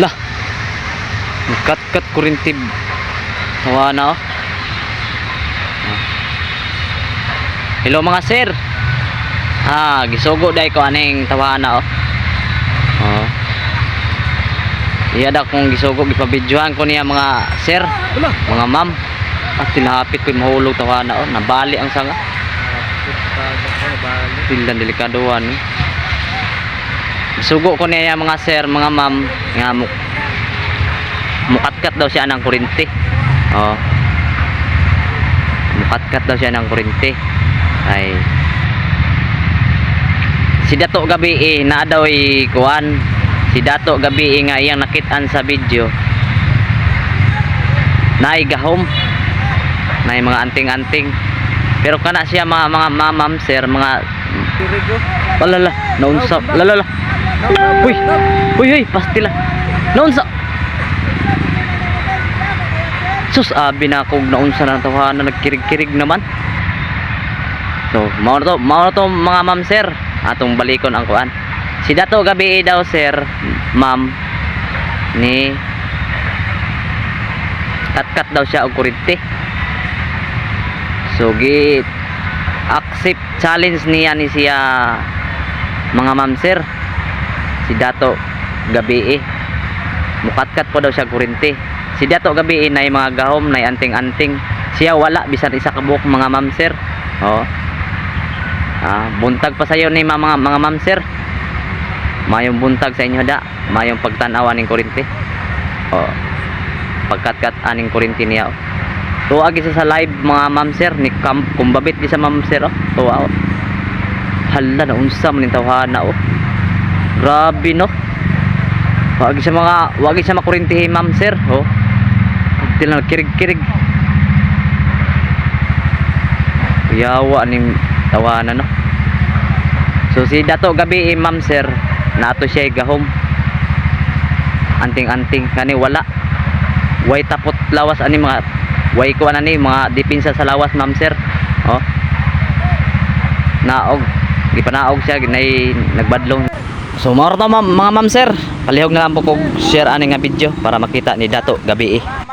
Lah. Kat-kat kurintib. Tawa na oh. Ah. Hello mga sir. Ah, gisugo dai ko aning tawana oh. Oh. Iya da kung gisugo gipabidyohan ko niya mga sir, mga ma'am. At tinahapit ko yung mahulog tawana oh, nabali ang sanga. Tilan delikaduhan. Eh. Sugo ko niya mga sir, mga ma'am, nga mu mukatkat daw siya ng kurinti. Oh. Mukatkat daw siya ng kurinti. Ay. Si Dato gabi eh, na daw eh, kuan. Si Dato gabi eh, nga iyang nakitaan sa video. Naay gahom. Naay mga anting-anting. Pero kana siya mga mga mamam sir, mga Kirigo. Alala, naunsa. Lalala. Uy. Uy, uy, pastila. Naunsa. Sus, abi na kog naunsa ng tawanan nagkirig-kirig naman. So, mao na to, mao na to mga ma'am sir. Atong balikon ang kuan. Si Dato gabi daw sir, ma'am ni kat-kat daw siya og kuryente. So, gi accept challenge niya ni siya mga ma'am sir si Dato gabi eh. Mukatkat po daw siya kurente si Dato gabi eh na mga gahom na anting-anting. Siya wala bisan isa ka buhok mga ma'am sir. Oh. Ah, buntag pa sayo ni mga, mga ma'am sir. Mayong buntag sa inyo da. Mayong pagtanawa ning kurente oh. Pagkatkat aning kurente niya oh. Tuwa gisa sa live mga ma'am sir. Ni kumbabit gisa ma'am sir oh. Tuwa oh. Hala na unsa man tawhana oh. Grabe no. Wag sa mga wag sa makurintihi ma'am sir oh. Di lang kirig-kirig. Yawa ning tawanan no. So si Dato gabi eh, ma'am sir nato siya gahom. Anting-anting kani wala. Way tapot lawas ani mga way ko ani mga dipinsa sa lawas ma'am sir. Oh. Naog. Gipanaog siya ginay nagbadlong. So mao ra to, mga ma'am sir. Palihog na lang po kog share ani nga video para makita ni Dato gabi eh.